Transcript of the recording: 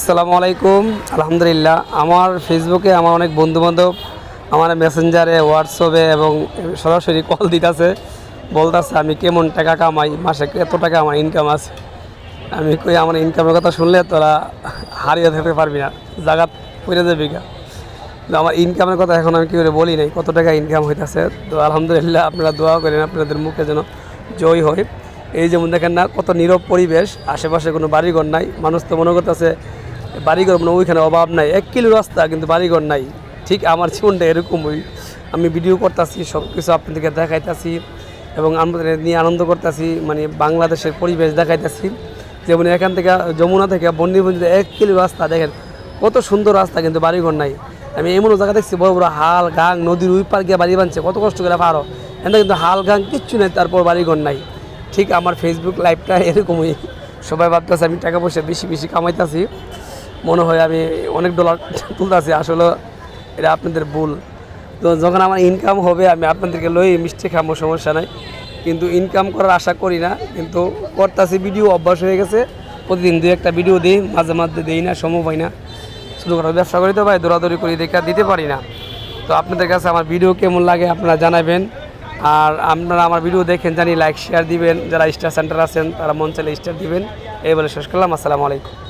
আসসালামু আলাইকুম। আলহামদুলিল্লাহ, আমার ফেসবুকে আমার অনেক বন্ধুবান্ধব, আমার মেসেঞ্জারে হোয়াটসঅ্যাপে এবং সরাসরি কল দিতেছে, বলতেছে, আমি কেমন টাকা কামাই? মাসে এত টাকা আমার ইনকাম আছে। আমি কই, আমার ইনকামের কথা শুনলে তোরা হারিয়ে থাকতে পারবি না, জাগাত পড়ে যাবি গা। আমার ইনকামের কথা এখন আমি কী করে বলি নাই, কত টাকা ইনকাম হইতেছে। তো আলহামদুলিল্লাহ, আপনারা দোয়া করেন, আপনাদের মুখে যেন জয় হয়। এই যেমন দেখেন না, কত নীরব পরিবেশ, আশেপাশে কোনো বাড়িঘর নাই, মানুষ তো মনে করতেছে বাড়িঘর মানে ওইখানে অভাব নাই। এক কিলো রাস্তা কিন্তু বাড়িঘর নাই। ঠিক আমার জীবনটা এরকমই। আমি ভিডিও করতেছি সব কিছু আপনাদেরকে দেখাইতেছি এবং আমাদের নিয়ে আনন্দ করতেছি মানে বাংলাদেশের পরিবেশ দেখাইতেছি। যেমন এখান থেকে, যমুনা থেকে বন্দিবন্দিতে এক কিলো রাস্তা দেখেন, কত সুন্দর রাস্তা কিন্তু বাড়িঘর নাই। আমি এমনও জায়গা দেখছি, বড় বড় হাল, গাং, নদীর ওই পার গিয়ে বাড়ি বানছে, কত কষ্ট করে পারো। এখানে কিন্তু হাল, গাং কিচ্ছু নেই, তারপর বাড়িঘর নাই। ঠিক আমার ফেসবুক লাইভটা এরকমই। সবাই ভাবতেছে আমি টাকা পয়সা বেশি বেশি কামাইতেছি। মনে হয় আমি অনেক ডলার তুলতেছি, আসলে এটা আপনাদের ভুল। তো যখন আমার ইনকাম হবে, আমি আপনাদেরকে লই মিষ্টি খামো সমস্যা নাই। কিন্তু ইনকাম করার আশা করি না, কিন্তু করতেছি ভিডিও অভ্যাস হয়ে গেছে। প্রতিদিন দু একটা ভিডিও দিই, মাঝে মাঝে দিই না সম্ভব হয় না। শুধু করে ব্যবসা করি তো ভাই, দৌড়াদৌড়ি করি, দেখে দিতে পারি না। তো আপনাদের কাছে আমার ভিডিও কেমন লাগে আপনারা জানাবেন। আর আপনারা আমার ভিডিও দেখেন, জানি লাইক শেয়ার দিবেন। যারা স্টার সেন্টার আছেন, তারা মন চাইলে স্টার দিবেন। এই বলে শেষ করলাম, আসসালামু আলাইকুম।